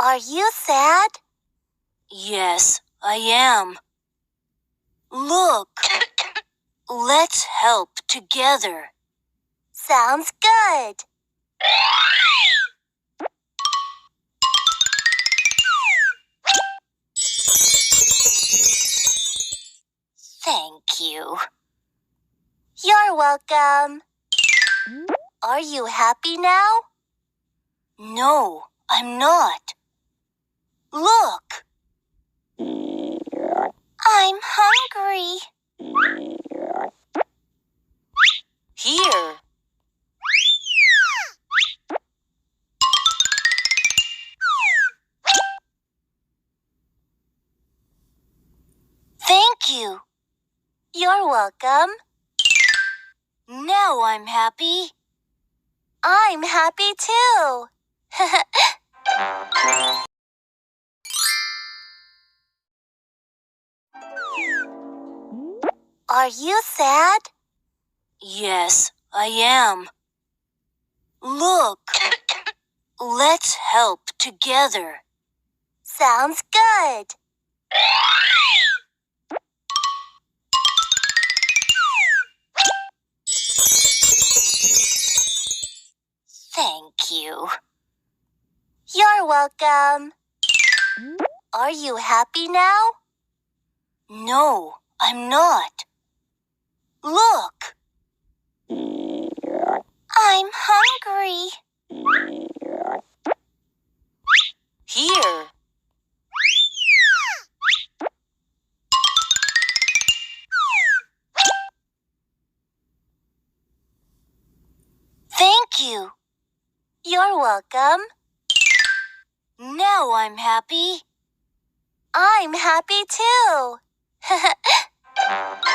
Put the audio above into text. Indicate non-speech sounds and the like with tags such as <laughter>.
Are you sad? Yes, I am. Look. Let's help together. Sounds good. You're welcome. Are you happy now? No, I'm not. Look. I'm hungry. Here. Thank you. You're welcome. Now I'm happy. I'm happy too. <laughs> Are you sad? Yes, I am. Look. <coughs> Let's help together. Sounds good. <coughs> <laughs> Thank you. You're welcome. Are you happy now? No, I'm not. Look. I'm hungry. Here. Thank you. You're welcome. Now I'm happy. I'm happy too. <laughs>